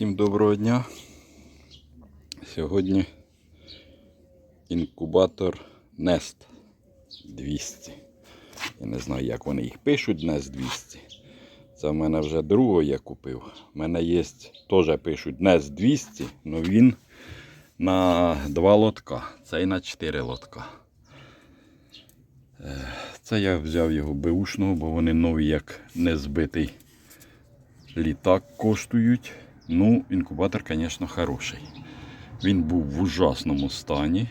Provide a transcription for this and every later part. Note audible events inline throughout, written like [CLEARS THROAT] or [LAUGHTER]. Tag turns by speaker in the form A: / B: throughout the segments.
A: Всім доброго дня. Сьогодні інкубатор Nest 200. Я не знаю, як вони їх пишуть, Nest 200. Це в мене вже другого я купив. У мене є, теж пишуть Nest 200, але він на два лотка. Цей на 4 лотка. Е, Це я взяв його беушного, бо вони нові, як не збитий літак коштують. Ну, інкубатор, звісно, хороший. Він був в ужасному стані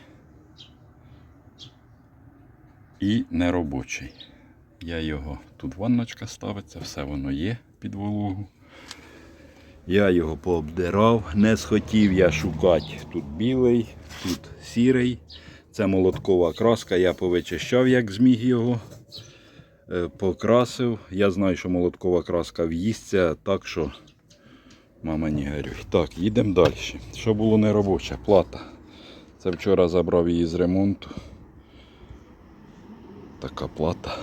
A: і неробочий. Я його, тут ванночка ставиться, все воно є під вологу. Я його пообдирав, не схотів я шукати. Тут білий, тут сірий. Це молоткова краска, я повичищав, як зміг його. Е, Покрасив. Я знаю, що молоткова краска в'їсться, так що мама не горюй. Так, їдемо далі. Що було неробоче? Плата. Це вчора забрав її з ремонту. Така плата.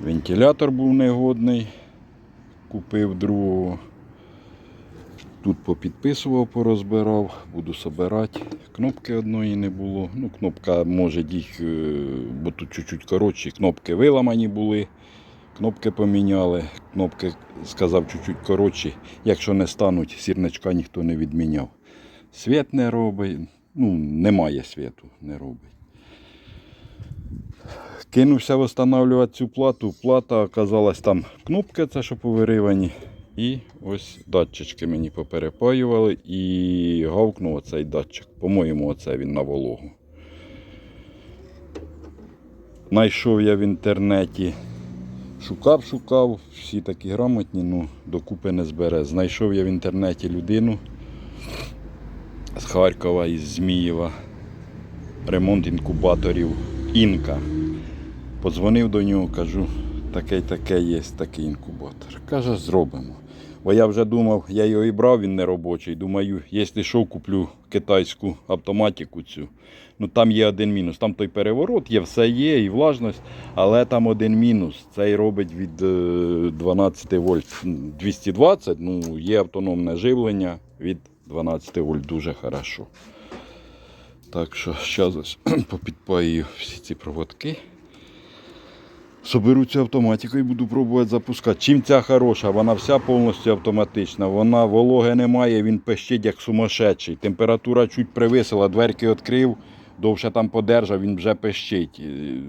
A: Вентилятор був негодний. Купив другого. Тут попідписував, порозбирав, буду собирати. Кнопки одної не було. Ну, кнопка може їх, е, бо тут чуть-чуть коротші, кнопки виламані були. Кнопки поміняли, кнопки сказав чуть-чуть коротші. Якщо не стануть, сірничка ніхто не відміняв. Світ не робить, ну, немає світу, не робить. Кинувся встановлювати цю плату. Плата оказалась там кнопки, це що повиривані. І ось датчички мені поперепаювали і гавкнув оцей датчик. По-моєму, оце він на вологу. Найшов я в інтернеті. Шукав, шукав, всі такі грамотні, ну докупи не збере. Знайшов я в інтернеті людину з Харкова із Змієва. Ремонт інкубаторів Інка. Подзвонив до нього, кажу, таке таке є такий інкубатор. Каже, зробимо. Бо я вже думав, я його і брав, він не робочий. Думаю, якщо що, куплю китайську автоматику цю. Ну там є один мінус. Там той переворот, є, все є, і влажність, але там один мінус. Цей робить від е, 12 вольт 220. Ну, є автономне живлення від 12 вольт дуже хорошо. Так що зараз [CLEARS THROAT] попідпаю всі ці проводки. Соберу цю автоматику і буду пробувати запускати. Чим ця хороша, вона вся повністю автоматична. Вона вологи немає, він пищить як сумасшедший. Температура чуть привисила, дверки відкрив, довше там подержав, він вже пищить. Е,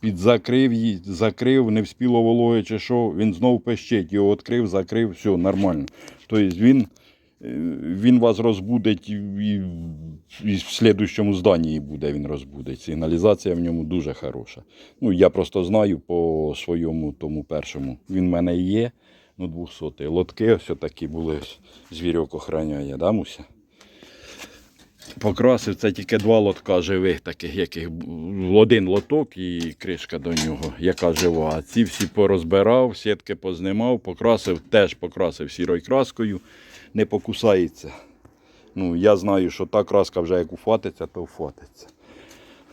A: Підзакрив її, закрив, не вспіло вологи чи що, він знов пищить. Його відкрив, закрив, все нормально. Тобто він, він вас розбудить і, і, в слідущому зданні буде він розбудить. Сигналізація в ньому дуже хороша. Ну, я просто знаю по своєму тому першому. Він в мене є, ну 200 Лотки ось такі були, звірок охороняє, да, Муся? Покрасив це тільки два лотка живих, таких, яких один лоток і кришка до нього, яка жива. А ці всі порозбирав, сітки познімав, покрасив, теж покрасив сірою краскою, не покусається. Ну, я знаю, що та краска вже як уфатиться, то вфатиться.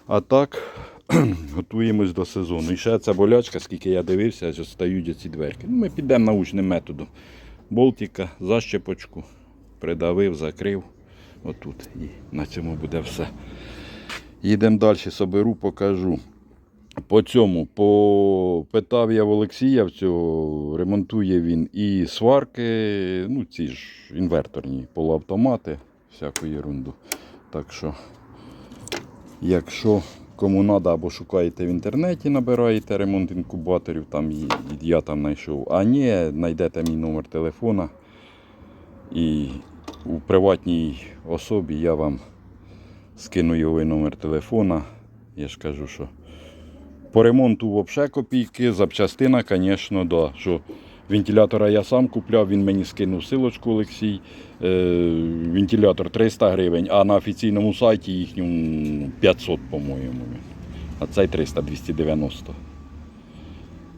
A: А так, [CLEARS THROAT] готуємось до сезону. І ще ця болячка, скільки я дивився, ось стають ці дверки. Ну, ми підемо научним методом. Болтика, защепочку, придавив, закрив. Отут. І на цьому буде все. Їдемо далі, соберу, покажу. По цьому по... питав я в Олексія цього, ремонтує він і сварки, ну ці ж інверторні полуавтомати, всяку ерунду. Так що, якщо кому треба, або шукаєте в інтернеті, набираєте ремонт інкубаторів, там я там знайшов. А ні, знайдете мій номер телефона. І у приватній особі я вам скину його номер телефона. Я ж кажу, що по ремонту взагалі копійки, запчастина, звісно, да. Що вентилятора я сам купляв, він мені скинув силочку Олексій. Е, вентилятор 300 гривень, а на офіційному сайті їхньому 500, по-моєму. А цей 300, 290.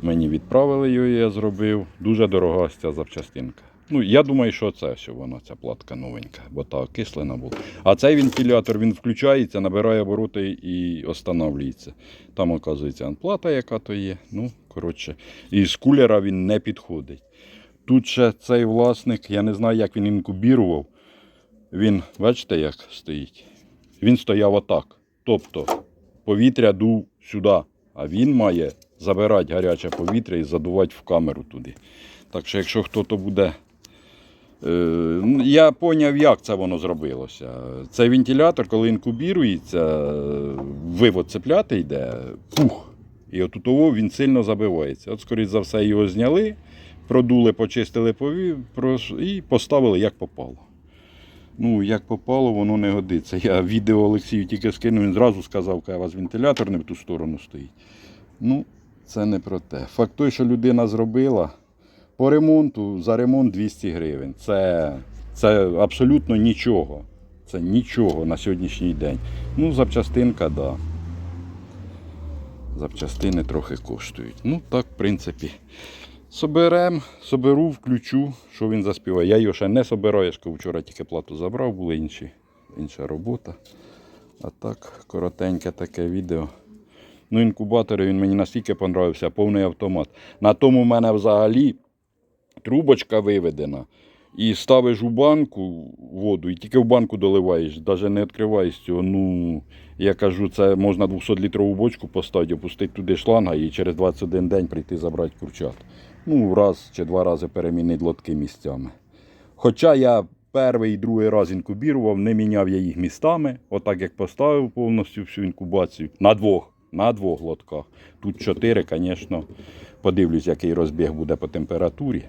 A: Мені відправили його, я зробив. Дуже дорога ця запчастинка. Ну, я думаю, що це що вона, ця платка новенька, бо та окислена була. А цей вентилятор він включається, набирає обороти і останавлюється. Там, оказується, плата, яка то є. Ну, коротше. І з кулера він не підходить. Тут ще цей власник, я не знаю, як він інкубірував. Він, бачите, як стоїть? Він стояв отак. Тобто повітря дув сюди, а він має забирати гаряче повітря і задувати в камеру туди. Так що, якщо хтось буде. Е, Я поняв, як це воно зробилося. Цей вентилятор, коли інкубірується, вивод цепляти йде, пух. І от того він сильно забивається. От, скоріш за все, його зняли, продули, почистили пові... і поставили як попало. Ну, як попало, воно не годиться. Я відео Олексію тільки скинув, він зразу сказав, що у вас вентилятор не в ту сторону стоїть. Ну, це не про те. Факт той, що людина зробила, по ремонту за ремонт 200 гривень. Це, це абсолютно нічого. Це нічого на сьогоднішній день. Ну, запчастинка, так. Да. Запчастини трохи коштують. Ну, так, в принципі. Соберем, соберу, включу, що він заспіває. Я його ще не собираю, я ж вчора тільки плату забрав, була інші, інша робота. А так, коротеньке таке відео. Ну, інкубатори він мені настільки понравився, повний автомат. На тому в мене взагалі трубочка виведена. І ставиш у банку воду, і тільки в банку доливаєш, навіть не відкриваєш цього. Ну, я кажу, це можна 200-літрову бочку поставити, опустити туди шланга і через 21 день прийти забрати курчат. Ну, раз чи два рази перемінити лотки місцями. Хоча я перший і другий раз інкубірував, не міняв я їх містами, отак як поставив повністю всю інкубацію. На двох, на двох лотках. Тут чотири, звісно, подивлюсь, який розбіг буде по температурі.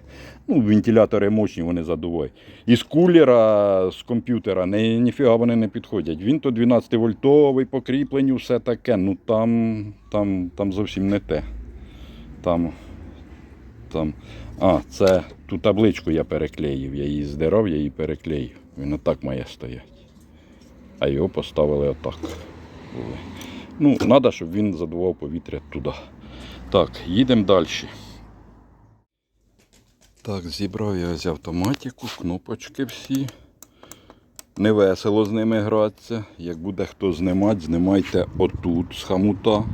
A: Ну, вентилятори мощні, вони задувають. Із кулера, з комп'ютера, ні, ніфіга вони не підходять. Він то 12 вольтовий, покріплені, все таке. Ну там, там, там зовсім не те. Там, там. А, це ту табличку я переклеїв. Я її здирав, я її переклеїв. Він отак має стояти. А його поставили отак. Ну, треба, щоб він задував повітря туди. Так, їдемо далі. Так, зібрав я ось автоматику, кнопочки всі. Не весело з ними гратися. Як буде хто знімати, знімайте отут з хамута.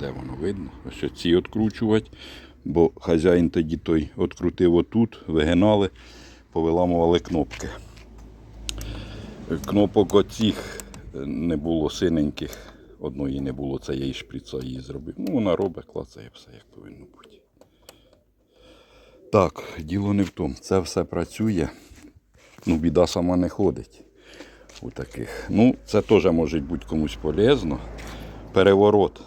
A: Де воно видно? Ось ці відкручувати. Бо хазяїн тоді той відкрутив отут, вигинали, повиламували кнопки. Кнопок оцих не було синеньких. Одної не було, це я і шприца її зробив. Ну, вона робить, клацає все, як повинно бути. Так, діло не в тому. Це все працює. Ну, біда сама не ходить. У таких. Ну, це теж може бути комусь полезно. Переворот.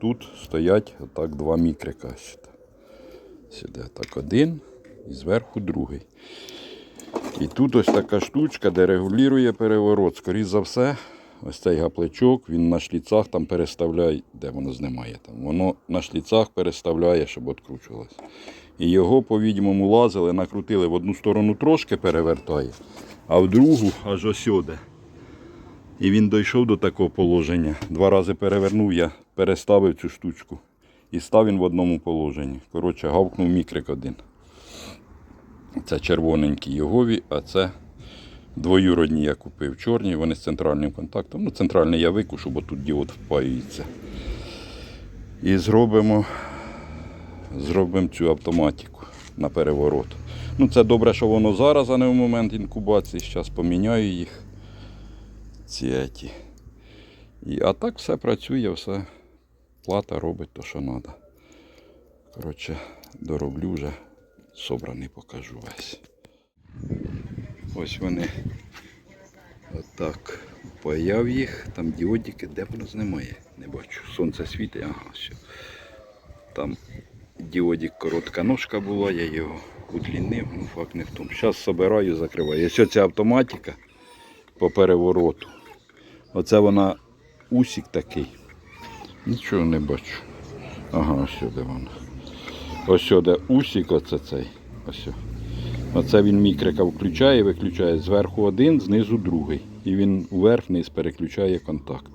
A: Тут стоять отак два мікрика. Сюди так один і зверху другий. І тут ось така штучка, де регулює переворот. Скоріше за все, ось цей гапличок, він на шліцах там переставляє, де воно знімає там. Воно на шліцах переставляє, щоб відкручувалося. І його, по-відомому, лазили, накрутили в одну сторону трошки перевертає, а в другу аж осюди. І він дійшов до такого положення. Два рази перевернув, я переставив цю штучку. І став він в одному положенні. Коротше, гавкнув мікрик один. Це червоненькі йогові, а це двоюродні я купив чорні, вони з центральним контактом. Ну, центральний я викушу, бо тут діод впаюється. І зробимо, зробимо цю автоматику на переворот. Ну, це добре, що воно зараз, а не в момент інкубації. Зараз поміняю їх. Ці еті. І, а так все працює, все. Плата робить то, що треба. Коротше, дороблю вже собраний покажу весь. Ось вони отак паяв їх, там діодики, де воно знімає, не бачу. Сонце світить, ага, все. Там діодик коротка ножка була, я його удлінив, ну факт не в тому. Зараз собираю, закриваю. Ось ця автоматика по перевороту. Оце вона усік такий. Нічого не бачу. Ага, ось сюди вона. Ось сюди усік оце цей. Ось. Оце він мікрика включає, виключає зверху один, знизу другий. І він вверх-вниз переключає контакт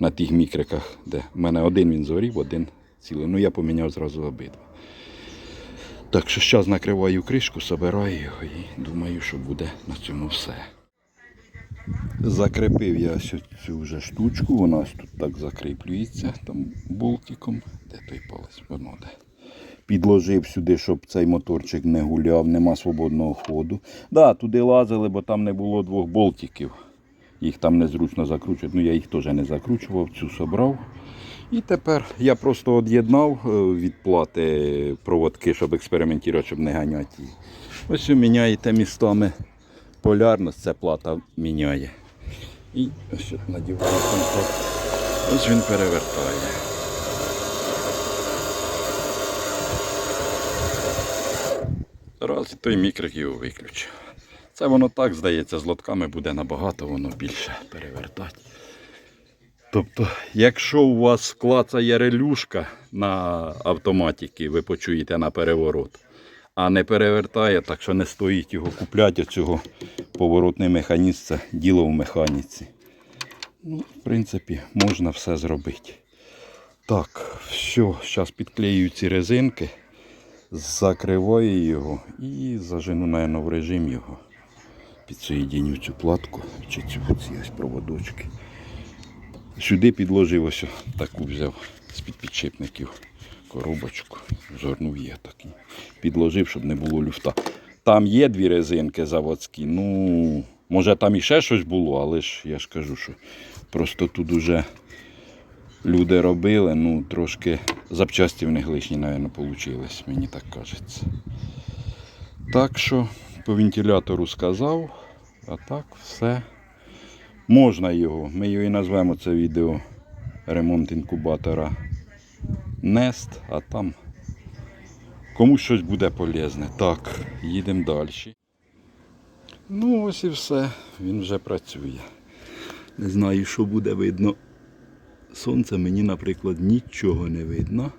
A: на тих мікриках, де в мене один він згорів, один цілий. Ну я поміняв зразу обидва. Так що зараз накриваю кришку, собираю його і думаю, що буде на цьому все. Закріпив я цю вже штучку, вона тут так закріплюється там болтиком. Де той палець? Воно де. Підложив сюди, щоб цей моторчик не гуляв, нема свободного ходу. Да, туди лазили, бо там не було двох болтиків. Їх там незручно закручувати. Ну я їх теж не закручував, цю собрав. І тепер я просто від'єднав е, від плати проводки, щоб експериментувати, щоб не ганяти її. Ось міняєте містами полярність, ця плата міняє. І ось надіваю контакт. Ось він перевертає. Раз і той мікрик його виключив. Це воно так здається, з лотками буде набагато воно більше перевертати. Тобто, якщо у вас клацає релюшка на автоматіки, ви почуєте на переворот, а не перевертає, так що не стоїть його купляти, оцього поворотний механізм, це діло в механіці. Ну, в принципі, можна все зробити. Так, все, зараз підклею ці резинки, закриваю його і зажену, мабуть, в режим його. Підсоєдіню цю платку чи ці ось проводочки. Сюди підложив ось таку взяв з-під підшипників коробочку. Згорнув є такий. Підложив, щоб не було люфта. Там є дві резинки заводські. Ну, може там і ще щось було, але ж я ж кажу, що просто тут уже люди робили, ну трошки запчасті в них лишні, мабуть, вийшли, мені так кажеться. Так що по вентилятору сказав, а так все. Можна його. Ми його і назвемо це відео ремонт інкубатора Nest, а там комусь щось буде полезне. Так, їдемо далі. Ну, ось і все. Він вже працює. Не знаю, що буде видно. Сонце мені, наприклад, нічого не видно.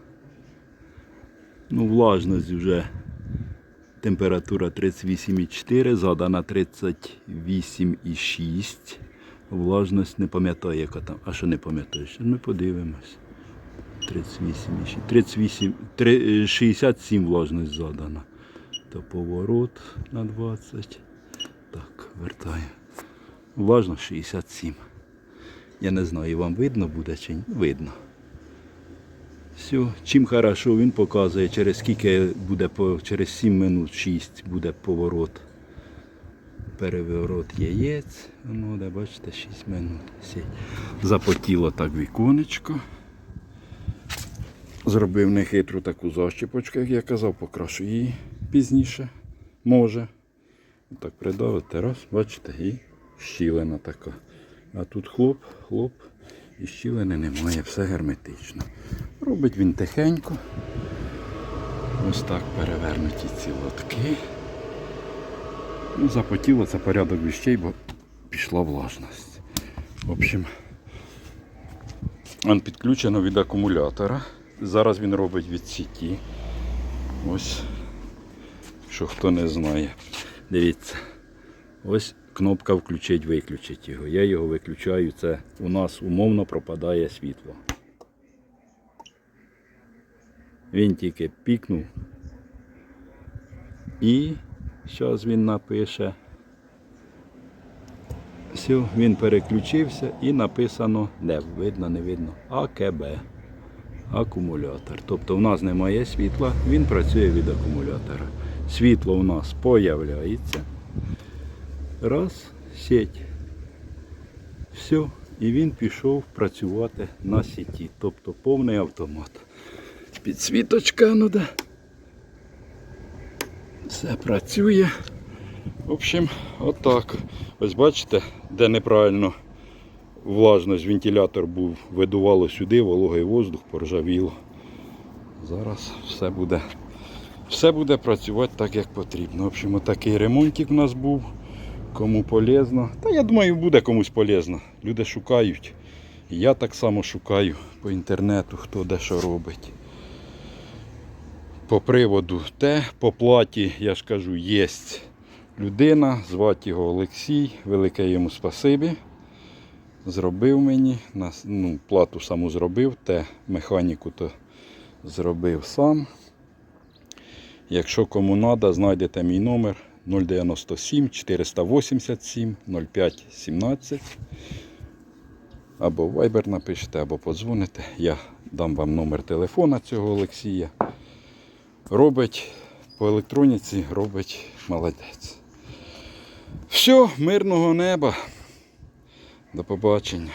A: Ну, влажність вже температура 38,4, задана 38,6. Влажність не пам'ятаю, яка там. А що не пам'ятаю? Ми подивимось. 38,6. 38, три- е, 67 влажність задана. То поворот на 20. Так, вертаю. Влажно 67. Я не знаю, вам видно буде чи ні? Видно. Все, чим хорошо, він показує, через скільки буде через 7 минут 6 буде поворот. Переворот яєць. Воно, де бачите, 6 минут. Запотіло так віконечко. Зробив нехитру таку защіпочку, як я казав, покрашу її пізніше. Може. Так придавити, раз, бачите, і щілина така. А тут хлоп, хлоп, і щілини немає, все герметично. Робить він тихенько. Ось так перевернуті ці лотки. Ну, запотіло це порядок віщей, бо пішла влажність. В общем, він підключено від акумулятора. Зараз він робить від сіті. Ось, що хто не знає. Дивіться. Ось кнопка включить, виключить його. Я його виключаю, це у нас умовно пропадає світло. Він тільки пікнув. І зараз він напише. Все, він переключився і написано, де видно, не видно, АКБ. Акумулятор. Тобто в нас немає світла, він працює від акумулятора. Світло у нас появляється. Раз, сеть. Все. І він пішов працювати на сіті. Тобто повний автомат. Підсвіточка, ну да. Все працює. В общем, отак. Ось бачите, де неправильно влажність, вентилятор був, видувало сюди, вологий воздух, поржавіло. Зараз все буде, все буде працювати так, як потрібно. В общем, такий ремонтик у нас був. Кому полезно. Та я думаю, буде комусь полезно. Люди шукають. Я так само шукаю по інтернету, хто де що робить. По приводу те, по платі, я ж кажу, є людина, звати його Олексій, велике йому спасибі. Зробив мені, ну, плату саму зробив, те механіку то зробив сам. Якщо кому треба, знайдете мій номер 097 487 05 17. Або Viber напишете, або подзвоните. Я дам вам номер телефона цього Олексія. робить по електроніці, робить молодець. Все, мирного неба. До побачення.